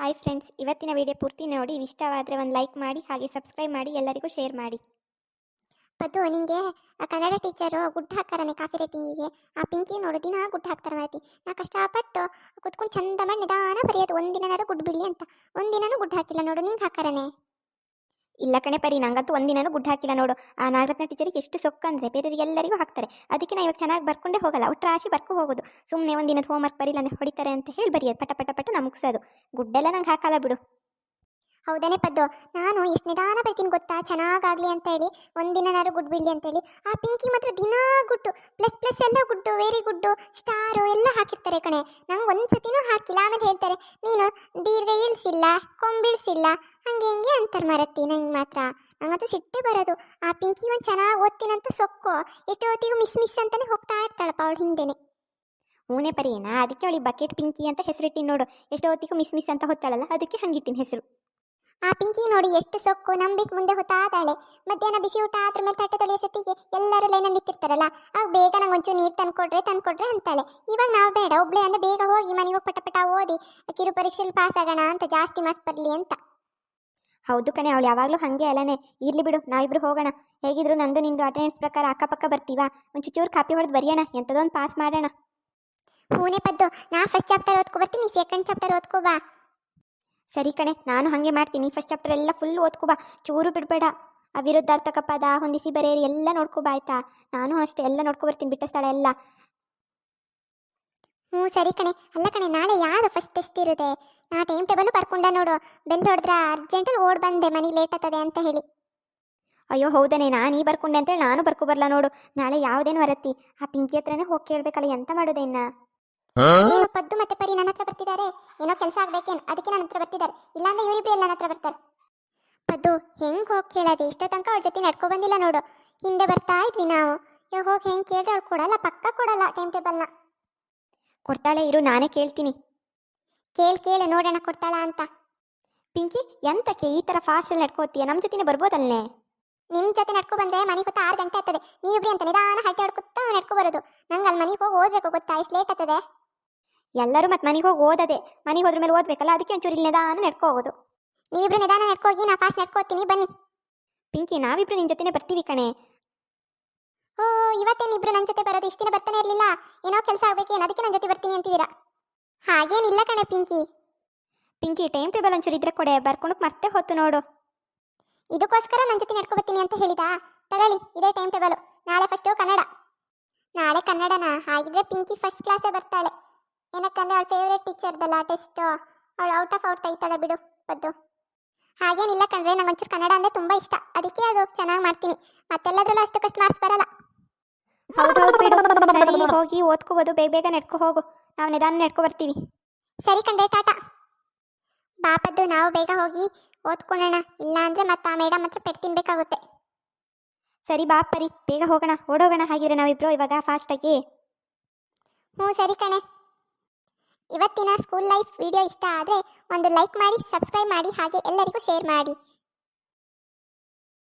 Hi friends ಇವತ್ತಿನ video ಪೂರ್ತಿ ನೋಡಿ, ಇಷ್ಟವಾದರೆ ಒಂದು ಲೈಕ್ ಮಾಡಿ, ಹಾಗೆ ಸಬ್ಸ್ಕ್ರೈಬ್ ಮಾಡಿ, ಎಲ್ಲರಿಗೂ ಶೇರ್ ಮಾಡಿ. ಪದ್ದು ನಿಂಗೆ ಆ ಕನ್ನಡ ಟೀಚರು ಗುಡ್ ಹಾಕ್ತಾರನೆ ಕಾಫಿ ರೇಟಿಂಗಿಗೆ ಆ ಪಿಂಕಿ ನೋಡು, ದಿನ ಗುಡ್ ಹಾಕ್ತಾರೆ ಮಾತಿ ನಾ ಕಷ್ಟಪಟ್ಟು ಕುತ್ಕೊಂಡು ಚಂದ ಮಾಡಿ ನಿಧಾನ ಬರೆಯೋದು. ಒಂದಿನಾರು ಗುಡ್ ಬಿಳಿ ಅಂತ. ಒಂದಿನೂ ಗುಡ್ ಹಾಕಿಲ್ಲ ನೋಡು, ನಿಂಗೆ ಹಾಕಾರನೆ ಇಲ್ಲ ಕಣೆ ಪರಿ, ನಂಗಂತೂ ಒಂದಿನೂ ಗುಡ್ ಹಾಕಿಲ್ಲ ನೋಡು. ಆ ನಾಗರತ್ನ ಟೀಚರಿಗೆ ಎಷ್ಟು ಸೊಕ್ಕ ಅಂದರೆ ಬೇರೆಯವ್ರಿಗೆ ಎಲ್ಲರಿಗೂ ಹಾಕ್ತಾರೆ. ಅದಕ್ಕೆ ನಾ ಇವಾಗ ಚೆನ್ನಾಗಿ ಬರ್ಕೊಂಡೇ ಹೋಗಲ್ಲ. ಒಟ್ಟು ರಾಶಿ ಬರ್ಕೊ ಹೋಗೋದು. ಸುಮ್ಮನೆ ಒಂದಿನದ ಹೋಮ್ವರ್ಕ್ ಬರೀಲ್ಲ ಹೊಡಿತಾರೆ ಅಂತ ಹೇಳಿ ಬರೆಯೋದು. ಪಟ ಪಟ ಪಟ ನಾ ಮುಗಿಸೋದು. ಗುಡ್ಡೆಲ್ಲ ನಂಗೆ ಹಾಕಲ್ಲ ಬಿಡು. ಹೌದಾನೆ ಪದ್ದು? ನಾನು ಎಷ್ಟು ನಿಧಾನ ಬರ್ತೀನಿ ಗೊತ್ತಾ? ಚೆನ್ನಾಗಾಗ್ಲಿ ಅಂತ ಹೇಳಿ ಒಂದಿನಾರು ಗುಡ್ ಬಿಳಿ ಅಂತ ಹೇಳಿ ಆ ಪಿಂಕಿ ಮಾತ್ರ ದಿನಾ ಗುಡ್ಡು, ಪ್ಲಸ್ ಪ್ಲಸ್ ಎಲ್ಲ ಗುಡ್ಡು, ವೆರಿ ಗುಡ್ಡು, ಸ್ಟಾರು ಎಲ್ಲ ಹಾಕಿರ್ತಾರೆ ಕಣೆ. ನಂಗೆ ಒಂದು ಸತಿನೂ ಹಾಕಿಲ್ಲ, ಆಮೇಲೆ ಹೇಳ್ತಾರೆ, ನೀನು ದೀರ್ಘ ಇಳಿಸಿಲ್ಲ, ಕೊಂಬಿಳಿಸಿಲ್ಲ, ಹಂಗೆ ಹಿಂಗೆ ಅಂತಾರೆ ಮರತ್ತಿ ನಂಗೆ ಮಾತ್ರ. ನಂಗಂತೂ ಸಿಟ್ಟೆ ಬರೋದು. ಆ ಪಿಂಕಿ ಒಂದು ಚೆನ್ನಾಗಿ ಓದ್ತೀನಂತ ಸೊಕ್ಕು ಎಷ್ಟೋ ಹೊತ್ತಿಗೂ ಮಿಸ್ ಮಿಸ್ ಅಂತಾನೆ ಹೋಗ್ತಾ ಇರ್ತಾಳಪ್ಪ ಅವಳು ಹಿಂದೆನೆ. ಹೂನೆ ಪರಿಯೇನಾ ಅದಕ್ಕೆ ಅವಳಿಗೆ ಬಕೆಟ್ ಪಿಂಕಿ ಅಂತ ಹೆಸರಿಟ್ಟಿನಿ ನೋಡು ಎಷ್ಟೋ ಹೊತ್ತಿಗೂ ಮಿಸ್ ಮಿಸ್ ಅಂತ ಹೊತ್ತಾಳಲ್ಲ ಅದಕ್ಕೆ ಹಂಗಿಟ್ಟಿನ ಹೆಸರು. ಆ ಪಿಂಕಿ ನೋಡಿ ಎಷ್ಟು ಸೊಕ್ಕು ನಂಬಿಕ್ ಮುಂದೆ ಹೊತ್ತಾದಾಳೆ ಮಧ್ಯಾಹ್ನ ಬಿಸಿ ಊಟ ಆದ್ರ ಮೇಲೆ ತಟ್ಟೆ ತೊಳೆಯೋಷ್ಟೊತ್ತಿಗೆ ಎಲ್ಲರೂ ಲೈನಲ್ಲಿ ನಿಂತಿರ್ತಾರಲ್ಲ ಆಗ ಬೇಗ ನಂಗೆ ಒಂಚೂರು ನೀರು ತಂದ್ಕೊಡ್ರೆ ತಂದ್ಕೊಡ್ರೆ ಅಂತಾಳೆ. ಇವಾಗ ನಾವು ಬೇಡ ಒಬ್ಳೆ ಅಂದ್ರೆ ಬೇಗ ಹೋಗಿ ಮನೆಗೆ ಹೋಗಿ ಪಟ ಪಟ ಓದಿ ಕಿರು ಪರೀಕ್ಷೆಯಲ್ಲಿ ಪಾಸ್ ಆಗೋಣ ಅಂತ ಜಾಸ್ತಿ ಮಾರ್ಕ್ಸ್ ಬರಲಿ ಅಂತ. ಹೌದು ಕಣೆ ಅವಳು ಯಾವಾಗಲೂ ಹಾಗೆ ಅಲ್ಲನೆ. ಇರ್ಲಿ ಬಿಡು ನಾವಿಬ್ರು ಹೋಗೋಣ. ಹೇಗಿದ್ರು ನಂದು ನಿಂದು ಅಟೆಂಡೆನ್ಸ್ ಪ್ರಕಾರ ಅಕ್ಕಪಕ್ಕ ಬರ್ತೀವಾ? ಒಂದು ಚೂರು ಕಾಪಿ ಹೊಡೆದು ಬರೆಯೋಣ ಎಂಥದೊಂದು ಪಾಸ್ ಮಾಡೋಣ. ಹೂನೆ ಪದ್ದು ನಾ ಫಸ್ಟ್ ಚಾಪ್ಟರ್ ಓದ್ಕೊ ಬರ್ತೀನಿ ಸೆಕೆಂಡ್ ಚಾಪ್ಟರ್ ಓದ್ಕೋ ಬಾ. ಸರಿ ಕಣೆ, ನಾನು ಹಾಗೆ ಮಾಡ್ತೀನಿ. ಫಸ್ಟ್ ಚಾಪ್ಟರ್ ಎಲ್ಲ ಫುಲ್ ಓದ್ಕೋಬಾ ಚೂರು ಬಿಡಬೇಡ. ಆ ವಿರುದ್ಧಾರ್ಥಕ ಪದ ಹೊಂದಿಸಿ ಬರೆಯಿರಿ, ಎಲ್ಲ ನೋಡ್ಕೋಬಾ ಆಯ್ತಾ? ನಾನು ಅಷ್ಟೇ, ಎಲ್ಲ ನೋಡ್ಕೊ ಬರ್ತೀನಿ, ಬಿಟ್ಟ ಸ್ಥಳ ಎಲ್ಲ. ಹ್ಞೂ ಸರಿ ಕಣೆ. ಅಲ್ಲ ಕಣೆ, ನಾಳೆ ಯಾರು ಫಸ್ಟ್ ಟೆಸ್ಟ್ ಇರುತ್ತೆ? ನಾ ಟೈಮ್ ಟೇಬಲ್ ಬರ್ಕೊಂಡ ನೋಡು. ಬೆಲ್ ಹೊಡೆದ್ರ ಅರ್ಜೆಂಟಲ್ಲಿ ಓಡ್ ಬಂದೆ, ಮನೆಗೆ ಲೇಟ್ ಆಗ್ತದೆ ಅಂತ ಹೇಳಿ. ಅಯ್ಯೋ, ಹೌದನೇ, ನಾನು ಈ ಬರ್ಕೊಂಡೆ ಅಂತೇಳಿ ನಾನು ಬರ್ಕೊ ಬರಲ್ಲ ನೋಡು. ನಾಳೆ ಯಾವುದೇನು ಬರತ್ತಿ ಆ ಪಿಂಕಿ ಹತ್ರನೇ ಹೋಗಿ ಕೇಳಬೇಕಲ್ಲ ಎಂತ ಮಾಡೋದೆ ಇನ್ನ? ಏನೋ ಪದ್ದು ಮತ್ತೆ ಪರಿ ನನ್ನ ಹತ್ರ ಬರ್ತಿದ್ದಾರೆ ಏನೋ ಕೆಲಸ ಆಗ್ಬೇಕೇನ್? ಅದಕ್ಕೆ ನನ್ನ ಹತ್ರ ಬರ್ತಿದ್ದಾರೆ ಇಲ್ಲಾಂದ್ರೆ ಇವರಿಬ್ರು ಎಲ್ಲ ನನ್ನ ಹತ್ರ ಬರ್ತಾರೆ. ಪದ್ದು, ಹೆಂಗ್ ಹೋಗಿ ಕೇಳೋದು? ಇಷ್ಟೋ ತನಕ ಅವ್ರ ಜೊತೆ ನಡ್ಕೊ ಬಂದಿಲ್ಲ ನೋಡು. ಹಿಂದೆ ಬರ್ತಾ ಇದ್ವಿ ನಾವು. ಇವಾಗ ಹೋಗಿ ಹೆಂಗ್ ಕೇಳಿದ್ರೆ ಅವ್ಳು ಕೊಡಲ್ಲ, ಪಕ್ಕ ಕೊಡಲ್ಲ ಟೈಮ್ ಟೇಬಲ್ನ. ಕೊಡ್ತಾಳೆ ಇರು, ನಾನೇ ಕೇಳ್ತೀನಿ. ಕೇಳಿ, ಕೇಳು, ನೋಡೋಣ ಕೊಡ್ತಾಳ ಅಂತ. ಪಿಂಕಿ ಎಂತಕ್ಕೆ ಈ ಥರ ಫಾಸ್ಟಲ್ಲಿ ನಡ್ಕೋತೀಯ? ನಮ್ಮ ಜೊತೆನೇ ಬರ್ಬೋದಲ್ಲೇ ನಿಮ್ ಜೊತೆ ನಡ್ಕೊ ಬಂದ್ರೆ ಮನೆಗೆ ಗೊತ್ತ ಆರು ಗಂಟೆ ಆಗ್ತದೆ. ನೀವಿಬ್ರಿ ಅಂತ ನಿಧಾನ ಹರಟೆ ಹೊಡ್ಕೊತಾ ನಡ್ಕೊ ಬರೋದು. ನಂಗೆ ಅಲ್ಲಿ ಮನೆಗೆ ಹೋಗಿ ಓದ್ಬೇಕು ಗೊತ್ತಾ? ಇಷ್ಟು ಲೇಟ್ ಆಗ್ತದೆ. ಎಲ್ಲರೂ ಮತ್ತೆ ಮನೆಗೆ ಹೋಗಿ ಓದದೆ. ಮನೆಗೆ ಹೋದ್ರ ಮೇಲೆ ಓದ್ಬೇಕಲ್ಲ, ಅದಕ್ಕೆ ಒಂಚೂರು ಇಲ್ಲಿ ನಿಧಾನ ನಡ್ಕೊ ಹೋಗೋದು. ನೀವಿಬ್ರು ನಿಧಾನ ನಡ್ಕೋಗಿ ನಾ ಫಾಸ್ಟ್ ನಡ್ಕೋತೀನಿ ಬನ್ನಿ. ಪಿಂಕಿ, ನಾವಿಬ್ರು ನಿನ್ನ ಜೊತೆನೇ ಬರ್ತೀವಿ ಕಣೆ. ಓ, ಇವತ್ತೇನು ಇಬ್ರು ನನ್ನ ಜೊತೆ ಬರೋದು? ಇಷ್ಟು ದಿನ ಬರ್ತಾನೆ ಇರಲಿಲ್ಲ. ಏನೋ ಕೆಲಸ ಆಗ್ಬೇಕೇನು ಅದಕ್ಕೆ ನನ್ನ ಜೊತೆ ಬರ್ತೀನಿ ಅಂತಿದ್ದೀರಾ? ಹಾಗೇನಿಲ್ಲ ಕಣೆ ಪಿಂಕಿ. ಪಿಂಕಿ ಟೈಮ್ ಟೇಬಲ್ ಒಂಚೂರು ಇದ್ರೆ ಕೊಡೆ ಬರ್ಕೊಂಡು ಮತ್ತೆ ಹೊತ್ತು ನೋಡು. ಇದಕ್ಕೋಸ್ಕರ ನನ್ನ ಜೊತೆ ನಡ್ಕೊ ಬರ್ತೀನಿ ಅಂತ ಹೇಳಿದಾ? ತಗೊಳ್ಳಿ, ಇದೇ ಟೈಮ್ ಟೇಬಲ್ ನಾಳೆ ಫಸ್ಟು ಕನ್ನಡ. ನಾಳೆ ಕನ್ನಡನ. ಹಾಗಿದ್ರೆ ಪಿಂಕಿ ಫಸ್ಟ್ ಕ್ಲಾಸೇ ಬರ್ತಾಳೆ. ಏನಕ್ಕಂದ್ರೆ ಅವಳ ಟೀಚರ್ ಟೀಚರ್ದಲ್ಲ ಟೆಸ್ಟು ಅವಳು ಔಟ್ ಆಫ್ ಔಟ್ ತೆಗಿತಾಳೆ ಬಿಡು ಬದ್ದು ಹಾಗೇನಿಲ್ಲ ಕಣ್ರೆ ನಂಗೆ ಒಂಚೂರು ಕನ್ನಡ ಅಂದ್ರೆ ತುಂಬಾ ಇಷ್ಟ. ಅದಕ್ಕೆ ಅದು ಚೆನ್ನಾಗಿ ಮಾಡ್ತೀನಿ. ಮತ್ತೆಲ್ಲದ್ರಲ್ಲೂ ಅಷ್ಟಕ್ಕಷ್ಟು ಮಾರ್ಕ್ಸ್ ಬರಲ್ಲ. ಬಿಡು. ಸರಿ ಹೋಗಿ ಓದ್ಕೋಬೋದು. ಬೇಗ ಬೇಗ ನಡ್ಕೊ ಹೋಗು. ನಾವು ನಿಧಾನ ನಡ್ಕೊ ಬರ್ತೀವಿ. ಸರಿ ಕಂಡ್ರೆ ಟಾಟಾ. ಬಾಪದ್ದು ನಾವು ಬೇಗ ಹೋಗಿ ಓದ್ಕೊಳ್ಳೋಣ. ಇಲ್ಲ ಅಂದ್ರೆ ಮತ್ತೆ ಆ ಮೇಡಮ್ ಹತ್ರ ಪೆಟ್ಟು ತಿನ್ಬೇಕಾಗುತ್ತೆ. ಸರಿ ಬಾ, ಪರಿ. ಬೇಗ ಹೋಗೋಣ, ಓಡೋಗೋಣ ಹಾಗಿದ್ರೆ ನಾವಿಬ್ರು ಇವಾಗ ಫಾಸ್ಟಾಗಿ ಹ್ಞೂ, ಸರಿ ಕಣೆ. ಇವತ್ತಿನ ಸ್ಕೂಲ್ ಲೈಫ್ ವಿಡಿಯೋ ಇಷ್ಟ ಆದರೆ ಒಂದು ಲೈಕ್ ಮಾಡಿ ಸಬ್ಸ್ಕ್ರೈಬ್ ಮಾಡಿ, ಹಾಗೆ ಎಲ್ಲರಿಗೂ ಶೇರ್ ಮಾಡಿ.